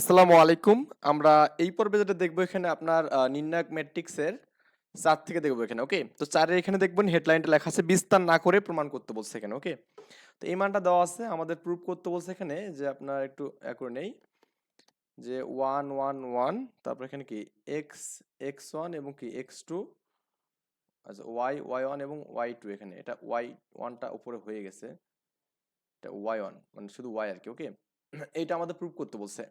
আসসালামু আলাইকুম। আমরা এই পর্বে যেটা দেখব এখানে আপনার নির্ণায়ক ম্যাট্রিক্সের চার থেকে দেখব এখানে ওকে তো চারের এখানে দেখবেন হেডলাইনটা লেখা আছে, বিস্তার না করে প্রমাণ করতে বলছে এখানে ওকে তো এই মানটা দেওয়া আছে, আমাদের প্রুফ করতে বলছে এখানে যে আপনার একটু করে নেই, যে ওয়ান ওয়ান ওয়ান তারপর এখানে কি এক্স এক্স ওয়ান এবং কি এক্স টু আচ্ছা ওয়াই ওয়াই ওয়ান এবং ওয়াই টু এখানে, এটা ওয়াই ওয়ানটা উপরে হয়ে গেছে, এটা ওয়াই ওয়ান মানে শুধু ওয়াই আর কি ওকে এইটা আমাদের প্রুফ করতে বলছে।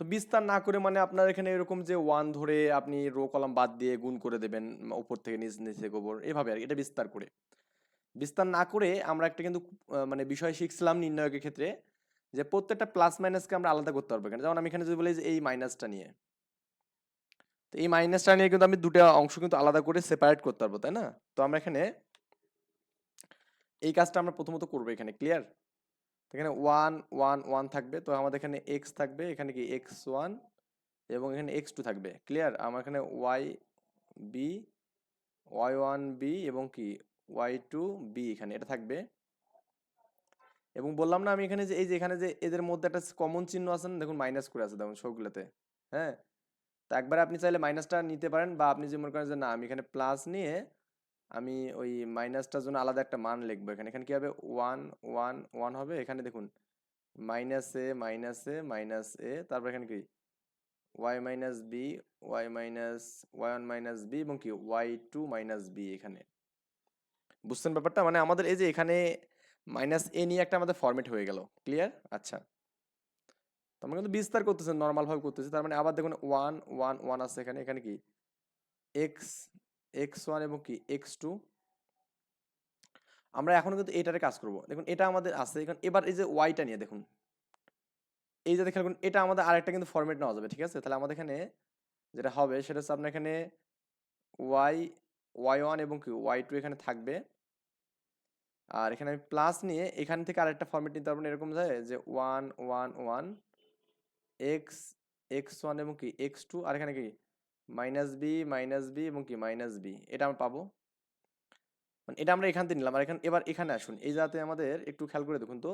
তো বিস্তার না করে মানে আপনার এখানে এরকম যে ওয়ান ধরে আপনি রো কলাম বাদ দিয়ে গুণ করে দেবেন উপর থেকে নিচ, নিচে গোবর, এভাবে আর এটা বিস্তার করে। বিস্তার না করে আমরা একটা কিন্তু মানে বিষয় শিখছিলাম নির্ণয়কের ক্ষেত্রে যে প্রত্যেকটা প্লাস মাইনাসকে আমরা আলাদা করতে পারব এখানে। যেমন আমি এখানে যদি বলি যে এই মাইনাসটা নিয়ে, তো এই মাইনাসটা নিয়ে কিন্তু আমি দুটো অংশ কিন্তু আলাদা করে সেপারেট করতে পারব, তাই না? তো আমরা এখানে এই কাজটা আমরা প্রথমত করব এখানে ক্লিয়ার এখানে ওয়ান ওয়ান ওয়ান থাকবে। তো আমাদের এখানে এক্স থাকবে, এখানে কি এক্স ওয়ান এবং এখানে এক্স টু থাকবে। ক্লিয়ার আমার এখানে Y B Y one B এবং কি? ওয়াই টু বি এখানে, এটা থাকবে। এবং বললাম না আমি এখানে যে, এই যে এখানে যে এদের মধ্যে একটা কমন চিহ্ন আছে না, দেখুন মাইনাস করে আছে, দেখুন সবগুলোতে। হ্যাঁ? তো একবার আপনি চাইলে মাইনাসটা নিতে পারেন বা আপনি যে মনে করেন যে না, আমি এখানে প্লাস নিয়ে আমি ওই মাইনাসটার জন্য আলাদা একটা মান লিখব এখানে। এখানে কি হবে? ওয়ান ওয়ান ওয়ান হবে? এখানে দেখুন। Minus A minus A minus A, তারপর এখানে কি? Y minus B, Y minus, Y one minus B এবং কি? ওয়াই টু মাইনাস বি এখানে। বুঝছেন ব্যাপারটা? মানে আমাদের এই যে এখানে মাইনাস এ নিয়ে একটা আমাদের ফরম্যাট হয়ে গেল। ক্লিয়ার? আচ্ছা। তো আমরা কিন্তু বিস্তার করতেছি নর্মাল ভাবে করতেছি। তার মানে আবার দেখুন, ওয়ান ওয়ান ওয়ান আছে এখানে। এখানে কি? এক্স এক্স ওয়ান এবং কি এক্স টু আমরা এখন কিন্তু এটারে কাজ করব। দেখুন, এটা আমাদের আছে। এখন এবার এই যে ওয়াইটা নিয়ে দেখুন। এই যে দেখুন, এটা আমাদের আরেকটা কিন্তু ফরম্যাট নেওয়া যাবে, ঠিক আছে? তাহলে আমাদের এখানে যেটা হবে, সেটা হচ্ছে আপনার এখানে ওয়াই ওয়াই ওয়ান এবং কি ওয়াই টু এখানে থাকবে। আর এখানে আমি প্লাস নিয়ে এখান থেকে আরেকটা ফরম্যাট নিতে পারবেন এরকম যায় যে one one one X X one এবং কি এক্স টু আর এখানে কি মাইনাস বি মাইনাস বি এবং কি মাইনাস বি এটা আমরা পাবো। মানে এটা আমরা এখান থেকে নিলাম। আর এখানে, এবার এখানে আসুন। এই যাতে আমাদের একটু খেয়াল করে দেখুন তো,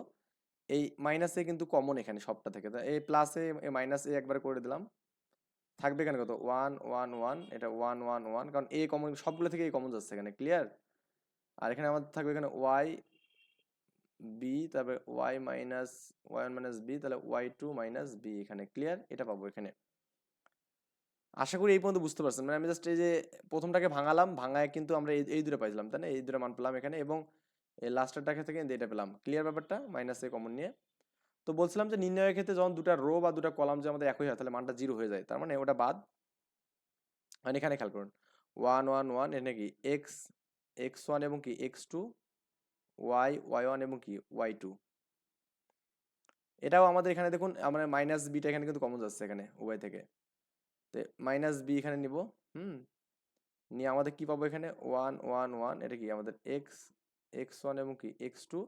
এই মাইনাসে কিন্তু কমন এখানে সবটা থেকে। তা এই প্লাসে মাইনাস এ একবার করে দিলাম। থাকবে এখানে কত? ওয়ান ওয়ান ওয়ান এটা ওয়ান ওয়ান ওয়ান কারণ এ কমন সবগুলো থেকে এই কমন যাচ্ছে এখানে ক্লিয়ার আর এখানে আমাদের থাকবে এখানে ওয়াই বি তারপরে Y minus Y one minus B তাহলে ওয়াই টু মাইনাস বি এখানে ক্লিয়ার এটা পাবো এখানে। আশা করি এই পর্যন্ত বুঝতে পারছেন। মানে আমি জাস্ট এই যে প্রথমটাকে ভাঙালাম, ভাঙায় কিন্তু আমরা এই দুটো পাইছিলাম, তাই না? এই দুটো মান পেলাম এখানে এবং এই লাস্টেরটাকে থেকে এটা পেলাম। ক্লিয়ার ব্যাপারটা? মাইনাস এ কমন নিয়ে। তো বলছিলাম যে নির্ণয়ের ক্ষেত্রে যখন দুটা রো বা দুটা কলাম যে আমাদের একই হয়, তাহলে মানটা জিরো হয়ে যায়। তার মানে ওটা বাদ। আর এখানে খেয়াল করুন। ওয়ান ওয়ান ওয়ান এখানে কি? এক্স এক্স ওয়ান এবং কি? X two Y Y one এবং কি? ওয়াই টু এটাও আমাদের এখানে দেখুন আমরা মাইনাস বিটা এখানে কিন্তু কমন যাচ্ছে এখানে উভয় থেকে। তো মাইনাস বি এখানে নিব, হুম? নিয়ে আমাদের কি পাবো এখানে? ওয়ান ওয়ান ওয়ান এটা কি আমাদের এক্স এক্স ওয়ান এবং কি? এক্স টু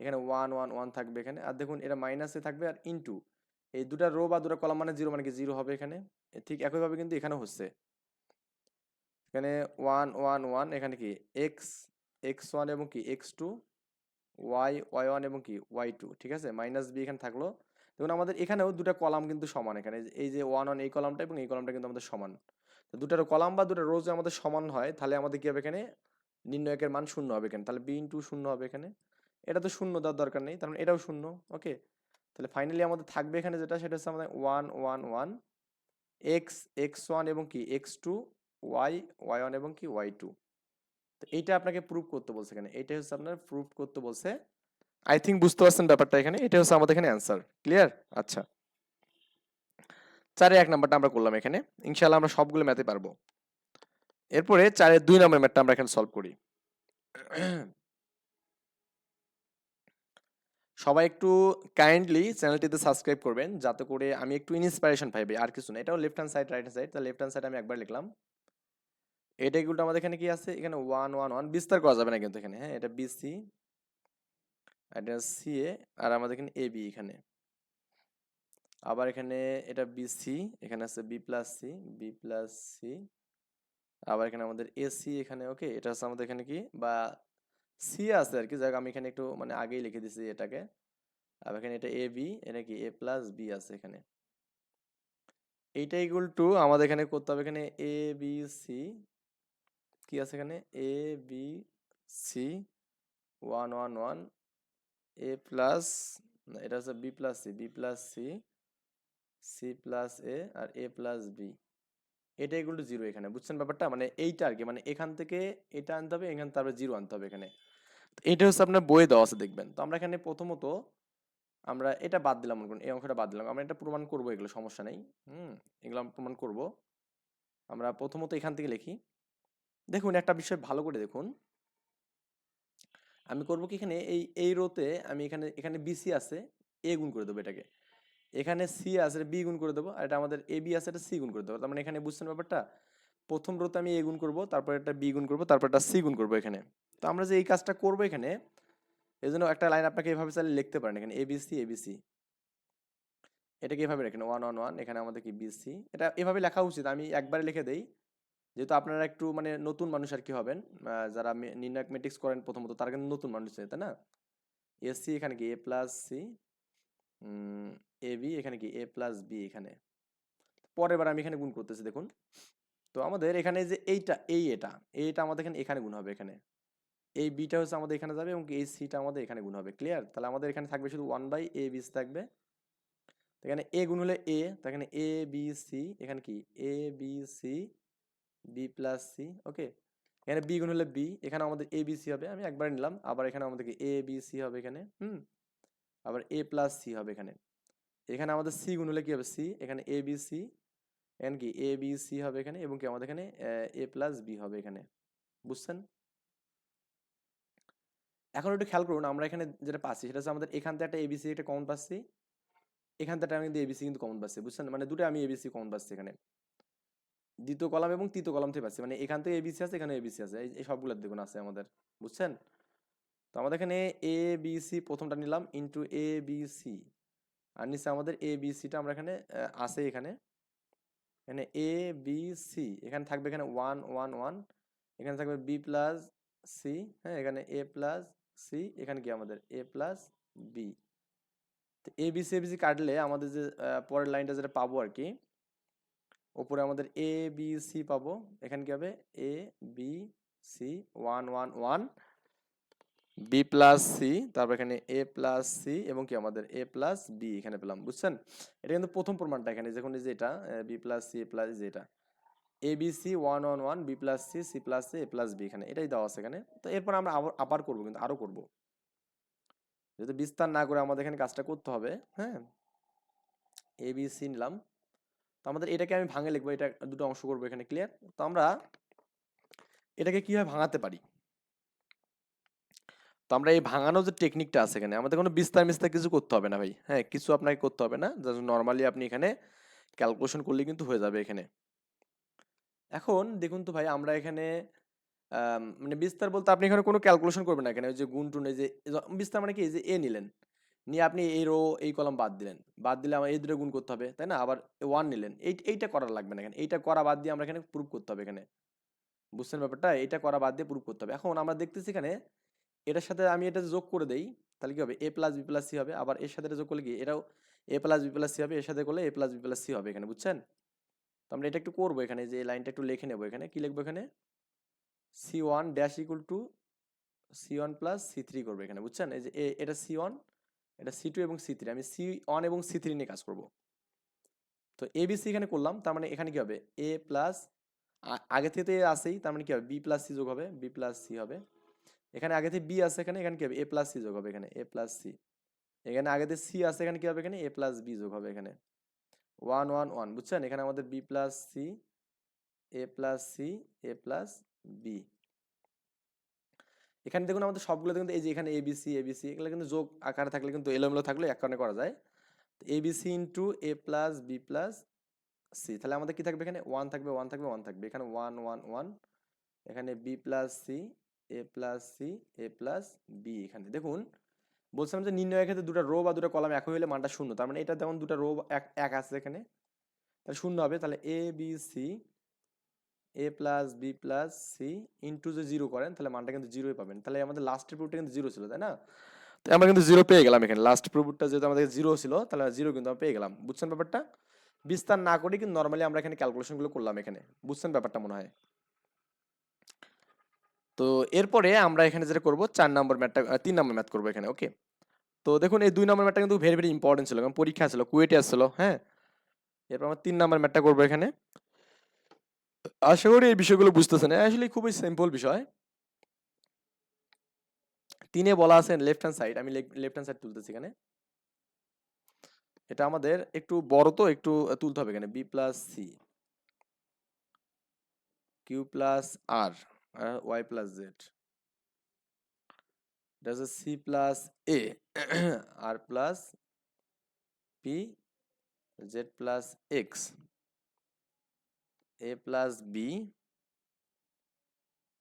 এখানে ওয়ান ওয়ান ওয়ান থাকবে এখানে। আর দেখুন, এটা মাইনাসে থাকবে আর ইনটু এই দুটা রো বা দুটা কলাম মানে জিরো মানে কি জিরো হবে এখানে? ঠিক একইভাবে কিন্তু এখানে হচ্ছে। এখানে ওয়ান ওয়ান ওয়ান এখানে কি? এক্স এক্স ওয়ান এবং কি? X two Y Y one এবং কি? ওয়াই টু ঠিক আছে? মাইনাস বি এখানে থাকল। দেখুন, আমাদের এখানেও দুটা কলাম কিন্তু সমান এখানে। এই যে- ওয়ান ওয়ান এই কলামটা এবং এই কলামটা কিন্তু আমাদের সমান। তো দুটার কলাম বা দুটা রোজ আমাদের সমান হয়, তাহলে আমাদের কি হবে এখানে? নির্ণয়কের মান শূন্য হবে এখানে। তাহলে বি ইন্টু শূন্য হবে এখানে। এটা তো শূন্য দেওয়ার দরকার নেই, তার মানে এটাও শূন্য ওকে তাহলে ফাইনালি আমাদের থাকবে এখানে যেটা, সেটা হচ্ছে আমাদের one one one X X one এবং কি? X two Y Y one এবং কি? ওয়াই টু তো এইটা আপনাকে প্রুফ করতে বলছে এখানে। এইটাই হচ্ছে আপনার প্রুফ করতে বলছে আই থিঙ্ক বুঝতে পারছেন ব্যাপারটা এখানে। এটা হচ্ছে আমাদের এখানে অ্যান্সার ক্লিয়ার আচ্ছা। চারে এক নাম্বারটা আমরা করলাম এখানে। ইনশাল্লাহ আমরা সবগুলো ম্যাথে পারব। এরপরে চারের দুই নম্বর ম্যাথটা আমরা এখানে সলভ করি। সবাই একটু কাইন্ডলি চ্যানেলটিতে সাবস্ক্রাইব করবেন, যাতে করে আমি একটু ইন্সপিরেশন পাইবে আর কিছু না। এটাও left hand side right hand side তাহলে লেফট হ্যান্ড সাইড আমি একবার লিখলাম। এটা এগুলো আমাদের এখানে কি আছে? এখানে ওয়ান ওয়ান ওয়ান বিস্তার করা যাবে না কিন্তু এখানে। হ্যাঁ এটা বিসি এটা সি এ আর আমাদের এখানে এ বি এখানে। আবার এখানে এটা বিসি এখানে আছে B plus C B plus C আবার এখানে আমাদের এসি এখানে ওকে এটা হচ্ছে আমাদের এখানে কি? বা সি আছে আর কি, যাক আমি এখানে একটু মানে আগেই লিখে দিছি এটাকে। আর এখানে এটা এ বি এটা কি? এ প্লাস বি আছে এখানে। এইটা ইকুয়াল টু আমাদের এখানে করতে হবে এখানে এ বি সি কি আছে এখানে? A B C one one one A plus এটা হচ্ছে B plus C B plus C C plus A R A plus B এটা ইকুয়াল টু জিরো এখানে, বুঝছেন ব্যাপারটা? মানে এইটা আর কি মানে এখান থেকে এটা আনতে হবে, এখানে তারপরে জিরো আনতে হবে এখানে। এটা হচ্ছে আপনার বইয়ে দেওয়া আছে, দেখবেন। তো আমরা এখানে প্রথমত আমরা এটা বাদ দিলাম, মনে করুন, এই অংশটা বাদ দিলাম। আমরা এটা প্রমাণ করব, এগুলো সমস্যা নেই, হুম? এগুলো আমরা প্রমাণ করব। আমরা প্রথমত এখান থেকে লিখি। দেখুন, একটা বিষয় ভালো করে দেখুন। আমি করব কি এখানে? এই এই রোতে আমি এখানে এখানে বিসি আছে এ গুণ করে দেবো এটাকে। এখানে সি আছে বি গুণ করে দেবো, আর এটা আমাদের এ বি আছে, এটা সি গুণ করে দেবো। তার মানে এখানে বুঝছেন ব্যাপারটা? প্রথম রোতে আমি এ গুণ করব, তারপর একটা বি গুণ করব, তারপর একটা সি গুণ করব এখানে। তো আমরা যে এই কাজটা করব এখানে এই জন্য একটা লাইন আপনাকে এভাবে চাইলে লিখতে পারেন এখানে এবিসি এবিসি এটাকে এভাবে রাখেন ওয়ান ওয়ান ওয়ান এখানে আমাদের কি বিসি এটা এভাবে লেখা উচিত, আমি একবারে লিখে দেই। যেহেতু আপনারা একটু মানে নতুন মানুষ আর কি হবেন যারা নির্ণায়ক মেট্রিক্স করেন প্রথমত, তারা কিন্তু নতুন মানুষ তাই না? এসি এখানে কি? A plus C A B এখানে কি? এ প্লাস বি এখানে। পরের বার আমি এখানে গুণ করতেছি, দেখুন। তো আমাদের এখানে যে এইটা, এই এটা, এইটা আমাদের এখানে এখানে গুণ হবে এখানে। এই বিটা হচ্ছে আমাদের এখানে যাবে এবং এই সিটা আমাদের এখানে গুণ হবে। ক্লিয়ার তাহলে আমাদের এখানে থাকবে শুধু ওয়ান বাই এ বি থাকবে। এখানে এ গুণ হলে এ এখানে এ বি সি এখানে কি? A B C B plus C okay এখানে বি গুণ হলে বি এখানে আমাদের এ বি সি হবে, আমি একবার নিলাম, আবার এখানে আমাদের কি এ বি সি হবে এখানে, হুম? আবার এ প্লাস সি হবে এখানে। এখানে আমাদের সি গুণ হলে কি হবে? সি এখানে এ বি সি এখানে কি? এ বি সি হবে এখানে, এবং কি আমাদের এখানে, এ প্লাস বি হবে এখানে, বুঝছেন? এখন একটু খেয়াল করুন, আমরা এখানে যেটা পাচ্ছি, সেটা হচ্ছে আমাদের এখান থেকে একটা এবিসি একটা কমন পাচ্ছি, এখান থেকে আমি কিন্তু এবিসি কিন্তু কমন পাচ্ছি, বুঝছেন? মানে দুটো আমি এবিসি কমন পাচ্ছি এখানে। দ্বিতীয় কলাম এবং তৃতীয় কলাম থেকে পাচ্ছি মানে এখান থেকে এবিসি আছে, এখানে এবিসি আছে। এই- এই সবগুলো দেখুন আছে আমাদের। বুঝছেন? তো আমাদের এখানে এ বি সি প্রথমটা নিলাম ইন্টু এ বি সি আর নিচে আমাদের এ বি সিটা আমরা এখানে আছে এখানে। এখানে এ বি সি এখানে থাকবে এখানে ওয়ান ওয়ান ওয়ান এখানে থাকবে বি প্লাস সি হ্যাঁ এখানে এ প্লাস সি এখানে কি আমাদের এ প্লাস বি তো A B C A B C কাটলে আমাদের যে পরের লাইনটা যেটা পাবো আর কি ওপরে আমাদের এ বি সি পাবো। এখানে কি হবে? A B C one one one B plus C তারপর এখানে এ প্লাস সি এবং কি আমাদের এ প্লাস বি এখানে পেলাম, বুঝছেন? এটা কিন্তু প্রথম প্রমাণটা এখানে যখন যে এটা B plus C A plus যে এটা। A B C one one one B plus C C plus C A plus B এখানে, এটাই দেওয়া আছে এখানে। তো এরপর আমরা আবার করব, কিন্তু আরও করব। যদি বিস্তার না করে আমাদের এখানে কাজটা করতে হবে হ্যাঁ? এ বি সি নিলাম। তো আমাদের এটাকে আমি ভাঙে লিখব, এটা দুটো অংশ করব এখানে ক্লিয়ার তো আমরা এটাকে কীভাবে ভাঙাতে পারি? তো আমরা এই ভাঙানোর যে টেকনিকটা আছে এখানে, আমাদের কোনো বিস্তার মিস্তার কিছু করতে হবে না ভাই। হ্যাঁ কিছু আপনাকে করতে হবে না। জাস্ট নর্মালি আপনি এখানে ক্যালকুলেশন করলে কিন্তু হয়ে যাবে এখানে। এখন দেখুন তো ভাই, আমরা এখানে মানে বিস্তার বলতে আপনি এখানে কোনো ক্যালকুলেশন করবেন না এখানে, ওই যে গুণ টুন যে বিস্তার মানে কি? যে এ নিলেন। নিয়ে আপনি এই রো এই কলম বাদ দিলেন। বাদ দিলে আমার এই দুটো গুণ করতে হবে, তাই না? আবার ওয়ান নিলেন। এই, এইটা করা লাগবে না এখানে। এইটা করা বাদ দিয়ে আমরা এখানে প্রুভ করতে হবে এখানে। বুঝছেন ব্যাপারটা? এইটা করা বাদ দিয়ে প্রুভ করতে হবে। এখন আমরা দেখতেছি এখানে, এটার সাথে আমি এটা যোগ করে দেই, তাহলে কি হবে? A plus B plus C হবে। আবার এর সাথে যোগ করলে কি? এটাও A plus B plus C হবে। এর সাথে করলে A plus B plus C হবে এখানে, বুঝছেন? তো আমরা এটা একটু করব এখানে, যে লাইনটা একটু লিখে নেব এখানে। কি লিখব এখানে? C one dash equal to C one plus C three করব এখানে, বুঝছেন? এই যে এটা সি ওয়ান এটা সি টু এবং সি থ্রি আমি সি ওয়ান এবং সি থ্রি নিয়ে কাজ করব। তো এ বি সি এখানে করলাম, তার মানে এখানে কি হবে? এ প্লাস আগে থেকে তো এ আসেই তার মানে কি হবে? বি প্লাস সি যোগ হবে বি প্লাস সি হবে। এখানে আগে থেকে বি আছে এখানে এখানে কি হবে? এ প্লাস সি যোগ হবে এখানে এ প্লাস সি এখানে আগে থেকে সি আছে, এখানে কি হবে? এখানে এ প্লাস বি যোগ হবে এখানে। ওয়ান ওয়ান ওয়ান বুঝছেন? এখানে আমাদের B plus C A plus C A plus B এখানে দেখুন আমাদের সবগুলো কিন্তু এই যে এখানে এবিসি এবিসি এগুলো কিন্তু যোগ আকারে থাকলে কিন্তু এলোমেলো থাকলে এক কারণে করা যায়। ABC into A plus B plus C তাহলে আমাদের কি থাকবে এখানে? ওয়ান থাকবে ওয়ান থাকবে ওয়ান থাকবে। এখানে ওয়ান ওয়ান ওয়ান এখানে B plus C A plus C A plus B এখানে। দেখুন, বলছিলাম যে নির্ণয়ের ক্ষেত্রে দুটো রো বা দুটো কলাম একই হলে মানটা শূন্য, তার মানে এটা যেমন দুটো রো এক এক আছে এখানে, তাহলে শূন্য হবে। তাহলে A B C A plus B plus C into যে জিরো করেন, তাহলে মানটা কিন্তু জিরোই পাবেন। তাহলে আমাদের লাস্টের প্রুফটা কিন্তু জিরো ছিল, তাই না? তো আমরা কিন্তু জিরো পেয়ে গেলাম এখানে। লাস্ট প্রুফটা যেহেতু আমাদের জিরো ছিল, তাহলে জিরো কিন্তু আমরা পেয়ে গেলাম। বুঝছেন ব্যাপারটা? বিস্তার না করে কিন্তু নর্মালি আমরা এখানে ক্যালকুলেশনগুলো করলাম এখানে। বুঝছেন ব্যাপারটা মনে হয়? তো এরপরে আমরা এখানে যেটা করব, চার নম্বর ম্যাথটা তিন নম্বর ম্যাথ করব এখানে ওকে তো দেখুন, এই দুই নম্বর ম্যাথটা কিন্তু ভেরি ভেরি ইম্পর্টেন্ট ছিল। কারণ পরীক্ষা ছিল, কুয়েটে আসছিল হ্যাঁ? এরপর আমরা তিন নম্বর ম্যাথটা করব এখানে। আশা করি এই বিষয়গুলো বুঝতেছেন। আসলে খুবই সিম্পল বিষয়। তিনে বলা আছে লেফট হ্যান্ড সাইড আমি লেফট হ্যান্ড সাইড তুলতেছি এখানে। এটা আমাদের একটু বড় তো, একটু তুলতে হবে এখানে। B plus C Q plus R Y plus Z এটা হচ্ছে C plus A R plus P Z plus X A plus B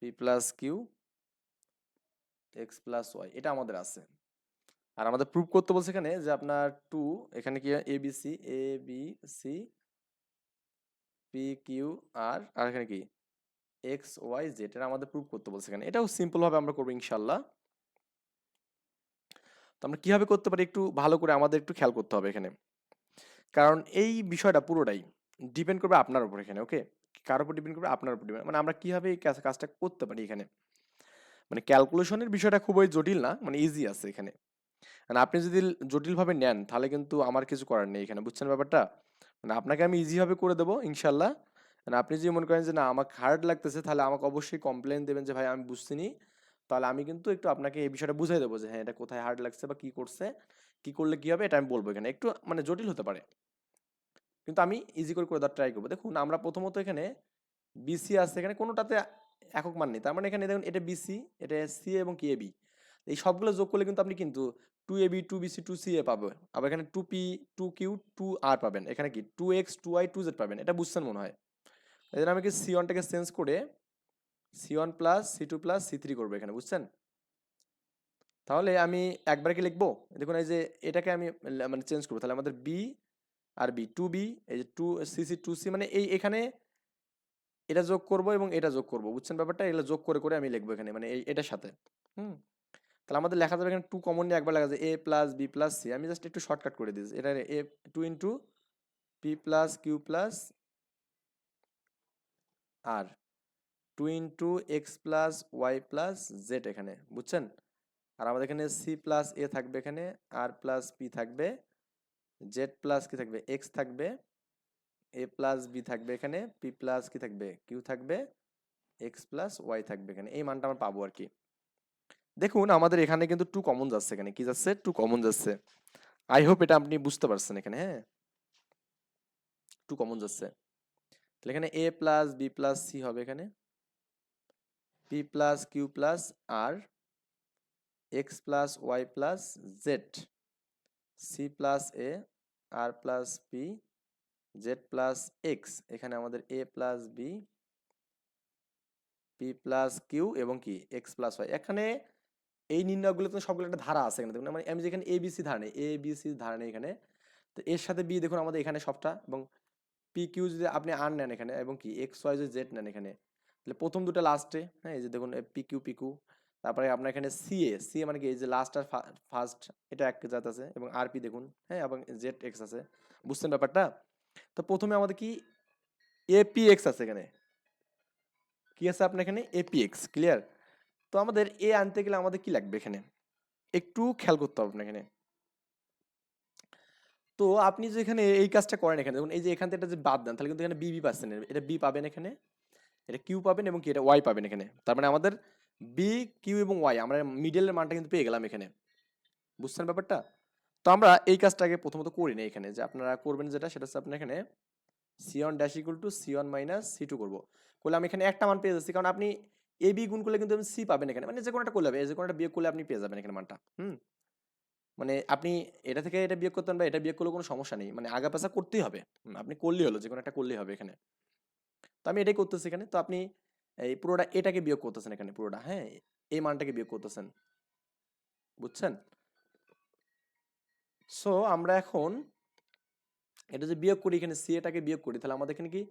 P plus Q X plus Y এটা আমাদের আছে। আর আমাদের প্রুভ করতে বলছে এখানে যে আপনার টু এখানে কি A B C A B C P Q R আর এখানে কি? এক্স ওয়াই জেড এটা আমাদের প্রুভ করতে বলছে এখানে। এটাও সিম্পল ভাবে আমরা করব ইনশাল্লাহ তো আমরা কীভাবে করতে পারি একটু ভালো করে আমাদের একটু খেয়াল করতে হবে এখানে। কারণ এই বিষয়টা পুরোটাই ডিপেন্ড করবে আপনার উপর এখানে, ওকে? কার উপর ডিপেন্ড করবে? আপনার উপর ডিপেন্ড মানে আমরা কীভাবে এই কাজটা করতে পারি এখানে? মানে ক্যালকুলেশনের বিষয়টা খুবই জটিল না? মানে ইজি আছে এখানে। মানে আপনি যদি জটিলভাবে নেন, তাহলে কিন্তু আমার কিছু করার নেই এখানে, বুঝছেন ব্যাপারটা? মানে আপনাকে আমি ইজিভাবে করে দেবো, ইনশাল্লাহ। মানে আপনি যদি মনে করেন যে, না, আমাকে হার্ড লাগতেছে, তাহলে আমাকে অবশ্যই কমপ্লেন দেবেন যে, ভাই, আমি বুঝছিনি তাহলে আমি কিন্তু একটু আপনাকে এই বিষয়টা বুঝাই দেবো যে হ্যাঁ এটা কোথায় হার্ড লাগছে বা কি করছে? কি করলে কি হবে? এটা আমি বলব এখানে। একটু মানে জটিল হতে পারে। কিন্তু আমি ইজি করে করে দেওয়ার ট্রাই করব। দেখুন, আমরা প্রথমত এখানে বিসি আছে, এখানে কোনোটাতে একক মান নেই। তার মানে এখানে দেখুন, এটা বিসি এটা সি এবং কি এবি এই সবগুলো যোগ করলে কিন্তু আপনি কিন্তু two AB two BC two C A পাবেন আবার এখানে two P two Q two R পাবেন। এখানে কি? Two X two Y two Z পাবেন। এটা বুঝছেন মনে হয়? এই জন্য আমি কি সি ওয়ানটাকে চেঞ্জ করে C one plus C two plus C three করব এখানে, বুঝছেন? তাহলে আমি একবারে কি লিখব? দেখুন, এই যে এটাকে আমি মানে চেঞ্জ করব। তাহলে আমাদের বি আর বি টু বি, এই যে two, C C, two, C মানে এই এখানে এটা যোগ করব এবং এটা যোগ করব, বুঝছেন ব্যাপারটা? এগুলো যোগ করে করে আমি লিখব এখানে মানে এই, এটার সাথে, হুম? তাহলে আমাদের লেখা যাবে এখানে টু কমন নিয়ে একবার লেখা যায় A plus B plus C আমি জাস্ট একটু শর্টকাট করে দিয়েছি, এটা A two into P plus Q plus R two into X plus Y plus Z এখানে, বুঝছেন? আর আমাদের এখানে সি প্লাস এ থাকবে এখানে আর প্লাস পি থাকবে জেড প্লাস কি থাকবে? এক্স থাকবে এ প্লাস বি থাকবে এখানে পি প্লাস কি থাকবে? কিউ থাকবে এক্স প্লাস ওয়াই থাকবে এখানে। এই মানটা আমরা পাবো আর কি দেখুন, আমাদের এখানে কিন্তু টু কমন যাচ্ছে এখানে। কি যাচ্ছে? টু কমন যাচ্ছে। আই হোপ এটা আপনি বুঝতে পারছেন এখানে হ্যাঁ? টু কমন যাচ্ছে। তাহলে এখানে A plus B plus C হবে এখানে। P plus Q plus R X plus Y plus Z C plus A R plus P Z plus X এখানে আমাদের A plus B P plus Q এবং কি X plus Y এখানে এই নির্ণয়গুলো তো সবগুলো একটা ধারা আছে এখানে। দেখুন মানে আমি যেখানে এ বিসি ধারা নেই এ বিসি ধারা নেই এখানে। তো এর সাথে বি দেখুন, আমাদের এখানে সবটা এবং পি কিউ যদি আপনি আর নেন এখানে এবং কি এক্স ওয়াই যদি জেড নেন এখানে, তাহলে প্রথম দুটো লাস্টে হ্যাঁ এই যে দেখুন পি কিউ পি কিউ তারপরে আপনার এখানে সিএ সিএ মানে কি? এই যে লাস্ট আর ফার্স্ট এটা এক জাত আছে এবং আর পি দেখুন হ্যাঁ? এবং জেড এক্স আছে। বুঝছেন ব্যাপারটা? তো প্রথমে আমাদের কি? এপি এক্স আছে এখানে। কি আছে আপনার এখানে? এপি এক্স ক্লিয়ার তো আমাদের এ আনতে গেলে আমাদের কি লাগবে এখানে? একটু খেয়াল করতে হবে আপনার এখানে। তো আপনি যে এখানে এই কাজটা করেন এখানে, দেখুন, এই যে এখান থেকে এটা যে বাদ দেন, তাহলে কিন্তু এখানে বি বি পাচ্ছেন। এটা বি পাবেন এখানে, এটা কিউ পাবেন এবং কি? এটা ওয়াই পাবেন এখানে। তার মানে আমাদের বি কিউ এবং ওয়াই আমরা মিডলের মানটা কিন্তু পেয়ে গেলাম এখানে। বুঝছেন ব্যাপারটা? তো আমরা এই কাজটাকে প্রথমত করি না এখানে। যে আপনারা করবেন যেটা, সেটা হচ্ছে আপনার এখানে C one dash equal to C one minus C two করব। করলে আমি এখানে একটা মান পেয়ে যাচ্ছি, কারণ আপনি এ বি গুণ করলে কিন্তু সি পাবেন এখানে। মানে যে কোনো একটা করলে হবে। যে কোনো একটা বিয়োগ করলে আপনি পেয়ে যাবেন এখানে মানটা। হুম? মানে আপনি এটা থেকে এটা বিয়োগ করতেন বা এটা বিয়োগ করলে কোনো সমস্যা নেই। মানে আগা পাশা করতেই হবে। আপনি করলেই হলো যে কোনো একটা করলেই হবে এখানে। তো আমি এটাই করতেছি এখানে। তো আপনি এই পুরোটা এটাকে বিয়োগ করতেছেন এখানে পুরোটা হ্যাঁ? এই মানটাকে বিয়োগ করতেছেন। বুঝছেন? সো আমরা এখন এটা যে বিয়োগ করি, এখানে সি এটাকে বিয়োগ করি, তাহলে আমাদের এখানে কি?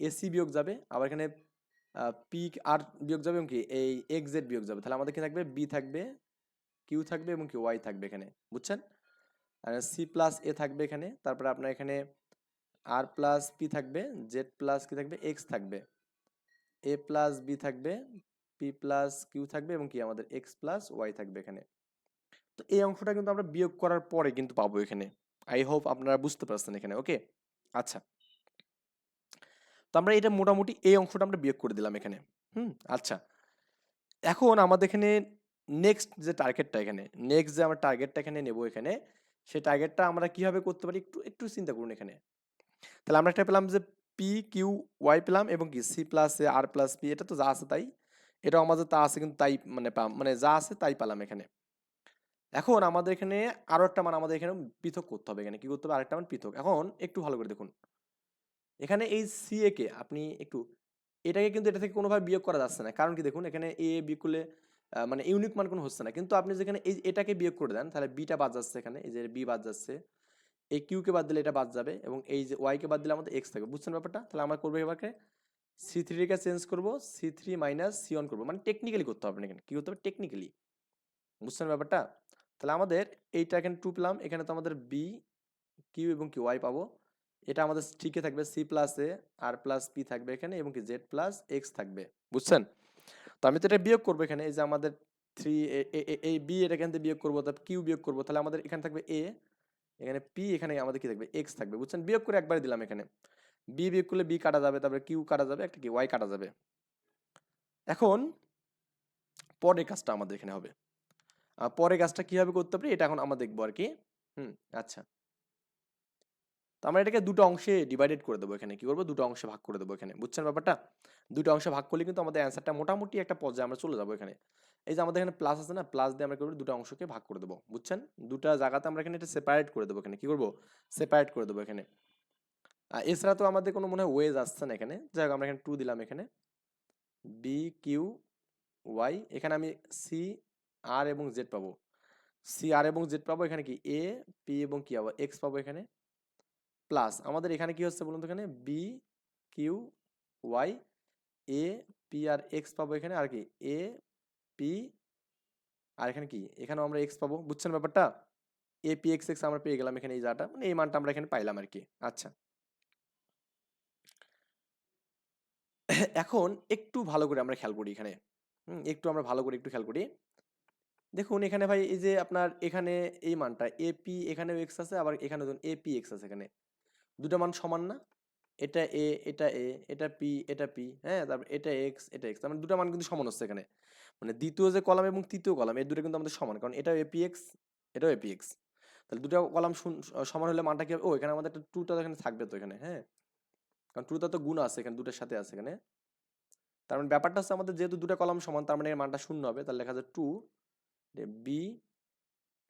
এসি বিয়োগ যাবে, আবার এখানে পি আর বিয়োগ যাবে এবং কি? এই এক্স জেড বিয়োগ যাবে। তাহলে আমাদের কি থাকবে? বি থাকবে কিউ থাকবে এবং কি? ওয়াই থাকবে এখানে। বুঝছেন? সি প্লাস এ থাকবে এখানে, তারপরে আপনার এখানে আর প্লাস পি থাকবে জেড প্লাস কি থাকবে এক্স থাকবে। এ প্লাস বি থাকবে পি প্লাস কিউ থাকবে এবং কি আমাদের এক্স প্লাস ওয়াই থাকবে এখানে। তো এই অংশটা কিন্তু আমরা বিয়োগ করার পরে কিন্তু পাবো এখানে। আই হোপ আপনারা বুঝতে পারছেন এখানে ওকে আচ্ছা। তো আমরা এটা মোটামুটি এই অংশটা আমরা বিয়োগ করে দিলাম এখানে, হুম? আচ্ছা। এখন আমাদের এখানে নেক্সট যে টার্গেটটা এখানে নেক্সট যে আমরা টার্গেটটা এখানে নেব এখানে, সেই টার্গেটটা আমরা কীভাবে করতে পারি একটু একটু চিন্তা করুন এখানে। তাহলে আমরা একটা পেলাম যে পি কিউ ওয়াই পেলাম এবং কি C plus A R plus P এটা তো যা আছে তাই। এটাও আমাদের তা আছে কিন্তু তাই মানে মানে যা আছে তাই পেলাম এখানে। এখন আমাদের এখানে আরও একটা মান আমাদের এখানে পৃথক করতে হবে এখানে। কি করতে হবে? আরেকটা মান পৃথক। এখন একটু ভালো করে দেখুন। এখানে এই সি এ কে আপনি একটু, এটাকে কিন্তু এটা থেকে কোনোভাবে বিয়োগ করা যাচ্ছে না। কারণ কি দেখুন, এখানে এ বিয়োগ করলে মানে ইউনিক মান কোনো হচ্ছে না। কিন্তু আপনি যেখানে এই, এটাকে বিয়োগ করে দেন, তাহলে বিটা বাদ যাচ্ছে এখানে। এই যে বি বাদ যাচ্ছে। এই কিউকে বাদ দিলে এটা বাদ যাবে এবং এই যে ওয়াইকে বাদ দিলে আমাদের এক্স থাকবে। বুঝছেন ব্যাপারটা? তাহলে আমরা করব এবারকে সি থ্রিকে চেঞ্জ করব C three minus C one করব। মানে টেকনিক্যালি করতে হবে এখানে। কী করতে হবে? টেকনিক্যালি বুঝছেন ব্যাপারটা? তাহলে আমাদের এইটা এখানে টু পেলাম। এখানে তো আমাদের বি কিউ এবং কি ওয়াই পাবো। এটা আমাদের ঠিকই থাকবে। C plus A R plus P থাকবে এখানে এবং কি জেড প্লাস এক্স থাকবে। বুঝছেন? তো আমি তো এটা বিয়োগ করব এখানে। এই যে আমাদের থ্রি এই বি এটা এখান থেকে বিয়োগ করব তারপর কিউ বিয়োগ করব। তাহলে আমাদের এখানে থাকবে এ এখানে পি এখানে আমাদের কি থাকবে? এক্স থাকবে। বুঝছেন? বিয়োগ করে একবারে দিলাম এখানে। বি বিয়োগ করলে বি কাটা যাবে, তারপরে কিউ কাটা যাবে, একটা কি? ওয়াই কাটা যাবে। এখন পরের কাজটা আমাদের এখানে হবে। পরের কাজটা কীভাবে করতে পারি এটা এখন আমরা দেখব আর কি। হুম আচ্ছা। তো আমরা এটাকে দুটো অংশে ডিভাইডেড করে দেবো এখানে। কি করব? দুটো অংশে ভাগ করে দেবো এখানে। বুঝছেন ব্যাপারটা? দুটো অংশে ভাগ করলে কিন্তু আমাদের অ্যান্সারটা মোটামুটি একটা পর্যায়ে আমরা চলে যাব এখানে। এই যে আমাদের এখানে প্লাস আছে না? প্লাস দিয়ে আমরা করব? দুটো অংশকে ভাগ করে দেবো। বুঝছেন? দুটো জায়গাতে আমরা এখানে এটা সেপারেট করে দেবো এখানে। কি করব? সেপারেট করে দেবো এখানে। আর এছাড়া তো আমাদের কোনো মনে হয় ওয়েজ আসছে না এখানে। যাই হোক, আমরা এখানে টু দিলাম এখানে। বি কিউ ওয়াই এখানে আমি সি আর এবং জেড পাবো। সি আর এবং জেড পাবো এখানে কি? এ পি এবং কি পাবো। এক্স পাবো এখানে। প্লাস আমাদের এখানে কি হচ্ছে বলুন তো এখানে? B Q Y A P R X পাবো এখানে আর কি? এ পি আর এখানে কি? এখানেও আমরা এক্স পাবো। বুঝছেন ব্যাপারটা? এ পি এক্স এক্স আমরা পেয়ে গেলাম এখানে এই জায়গাটা। মানে এই মানটা আমরা এখানে পাইলাম আর কি। আচ্ছা। এখন একটু ভালো করে আমরা খেয়াল করি এখানে। হুম, একটু আমরা ভালো করে একটু খেয়াল করি। দেখুন এখানে ভাই এই যে আপনার এখানে এই মানটা এপি এখানেও এক্স আছে আবার এখানে ধরুন এপি এক্স আছে এখানে। দুটো মান সমান না। এটা এ এটা এ এটা পি এটা পি হ্যাঁ? তারপর এটা এক্স এটা এক্স মানে দুটো মান কিন্তু সমান হচ্ছে এখানে। মানে দ্বিতীয় যে কলাম এবং তৃতীয় কলাম, এই দুটো কিন্তু আমাদের সমান, কারণ এটাও এপি এক্স এটাও এপি এক্স তাহলে দুটো কলাম সমান হলে মানটা কি ও, এখানে আমাদের একটা টুটা এখানে থাকবে তো এখানে হ্যাঁ? কারণ টুটা তো গুণ আছে এখানে দুটোর সাথে আছে এখানে। তার মানে ব্যাপারটা হচ্ছে আমাদের যেহেতু দুটো কলাম সমান, তার মানে এর মানটা শূন্য হবে, তাহলে লেখা যায় two B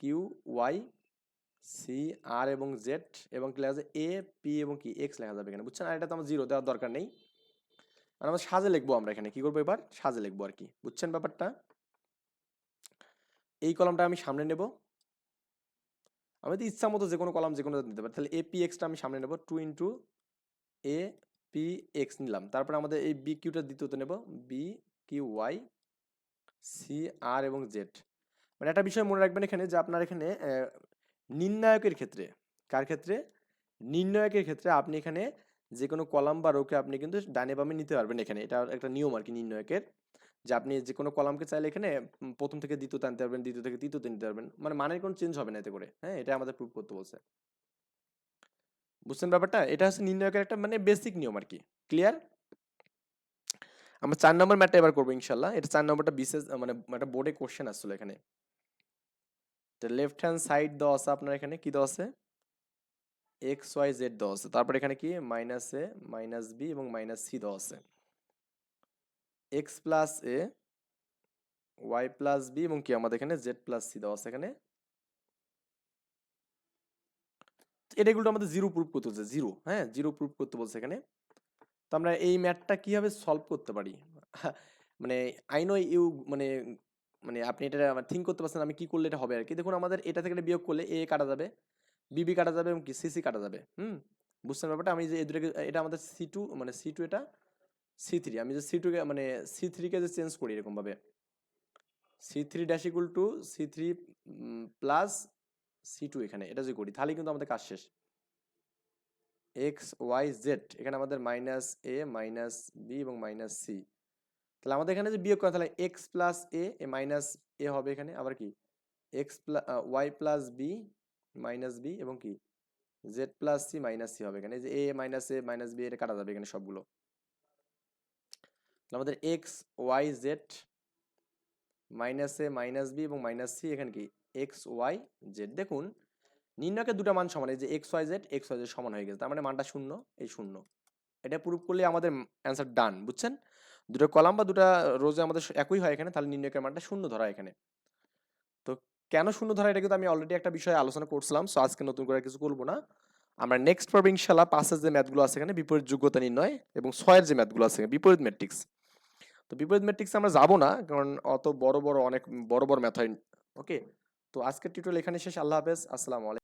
Q Y C R এবং জেড এবং কি লেখা যায় এ পি এবং কি এক্স লেখা যাবে এখানে, বুঝছেন? আর এটা তো আমার জিরো দেওয়ার দরকার নেই। আর আমরা সাজে লিখব আমরা এখানে, কি করব এবার? সাজে লিখব আর কি, বুঝছেন ব্যাপারটা? এই কলামটা আমি সামনে নেব। আমি তো ইচ্ছা মতো যে কোনো কলাম যে কোনো নিতে পারি, তাহলে এ পি এক্সটা আমি সামনে নেব two into A P X নিলাম। তারপরে আমাদের এই বি কিউটা দ্বিতীয়তে নেব B Q Y C R এবং জেড মানে একটা বিষয় মনে রাখবেন এখানে যে আপনার এখানে নির্ণায়কের ক্ষেত্রে। কার ক্ষেত্রে? নির্ণায়কের ক্ষেত্রে আপনি এখানে যে কোনো কলাম বা রোকে আপনি কিন্তু ডানে বামে নিতে পারবেন এখানে। এটা একটা নিয়ম আর কি নির্ণায়কের। যে আপনি যে কোনো কলামকে চাইলে এখানে প্রথম থেকে দ্বিতীয়তে আনতে পারবেন, দ্বিতীয় থেকে তৃতীয়তে নিতে পারবেন। মানে মানের কোনো চেঞ্জ হবে না এতে করে। হ্যাঁ এটা আমাদের প্রুভ করতে বলছে। বুঝছেন ব্যাপারটা? এটা হচ্ছে নির্ণায়কের একটা মানে বেসিক নিয়ম আর কি ক্লিয়ার আমরা চার নম্বর ম্যাটটা এবার করব ইনশাল্লাহ। এটা চার নম্বরটা বিশেষ মানে একটা বোর্ডে কোশ্চেন আসছিল এখানে। লেফট হ্যান্ড সাইড দেওয়া আছে আপনার এখানে, কি দেওয়া আছে? এক্স ওয়াই জেড দেওয়া আছে। তারপর এখানে কি? মাইনাস এ মাইনাস বি এবং মাইনাস সি দেওয়া আছে। X plus A Y plus B এবং কি? আমাদের এখানে জেড প্লাস সি দেওয়া আছে এখানে। এটাগুলো আমাদের জিরো প্রুফ করতে বলছে জিরো হ্যাঁ? জিরো প্রুফ করতে বলছে এখানে। তো আমরা এই ম্যাথটা কীভাবে সলভ করতে পারি? মানে আই নো ইউ মানে মানে আপনি এটা থিঙ্ক করতে পারছেন আমি কি করলে এটা হবে আর কি দেখুন, আমাদের এটা থেকে বিয়োগ করলে এ কাটা যাবে বিবি কাটা যাবে এবং কি সিসি কাটা যাবে, হুম? বুঝছেন ব্যাপারটা? আমি যে এই দুটোকে, এটা আমাদের সি টু মানে সি টু এটা সি থ্রি আমি যে সি টুকে মানে সি থ্রিকে যে চেঞ্জ করি এরকমভাবে C three dash equal to C three plus C two এখানে, এটা যদি করি তাহলে কিন্তু আমাদের কাজ শেষ। এক্স ওয়াই জেড এখানে আমাদের মাইনাস এ মাইনাস বি এবং মাইনাস সি তাহলে আমাদের এখানে যে বিয়োগ করা, তাহলে X plus A A minus A হবে এখানে। আবার কি? X plus Y plus B minus B এবং কি? Z plus C minus C হবে এখানে। যে A minus A minus B এটা কাটা যাবে এখানে সবগুলো। আমাদের X Y Z minus A minus B এবং মাইনাস সি এখানে কি? এক্স ওয়াই জেড দেখুন নির্ণয়কে দুটো মান সমান। এই যে X Y Z X Y Z সমান হয়ে গেছে। তার মানে মানটা শূন্য, এই শূন্য। এটা প্রুফ করলে আমাদের অ্যান্সার ডান বুঝছেন? দুটো কলাম বা দুটো রোজে আমাদের একই হয় এখানে, তাহলে নির্ণয়কের মানটা শূন্য ধরা এখানে। তো কেন শূন্য ধরা? এটা কিন্তু আমি অলরেডি একটা বিষয়ে আলোচনা করছিলাম সো আজকে নতুন করে কিছু করব না। আমরা নেক্সট পর্বে ইনশাল্লাহ পাঁচের যে ম্যাথগুলো আছে এখানে, বিপরীত যোগ্যতা নির্ণয় এবং ছয়ের যে ম্যাথগুলো আছে বিপরীত ম্যাট্রিক্স তো বিপরীত ম্যাট্রিক্স আমরা যাব না, কারণ অত বড় বড় অনেক বড় বড় ম্যাথ হয় ওকে তো আজকের টিউটোরিয়াল এখানে শেষ, আল্লাহ হাফেজ, আসসালামু আলাইকুম।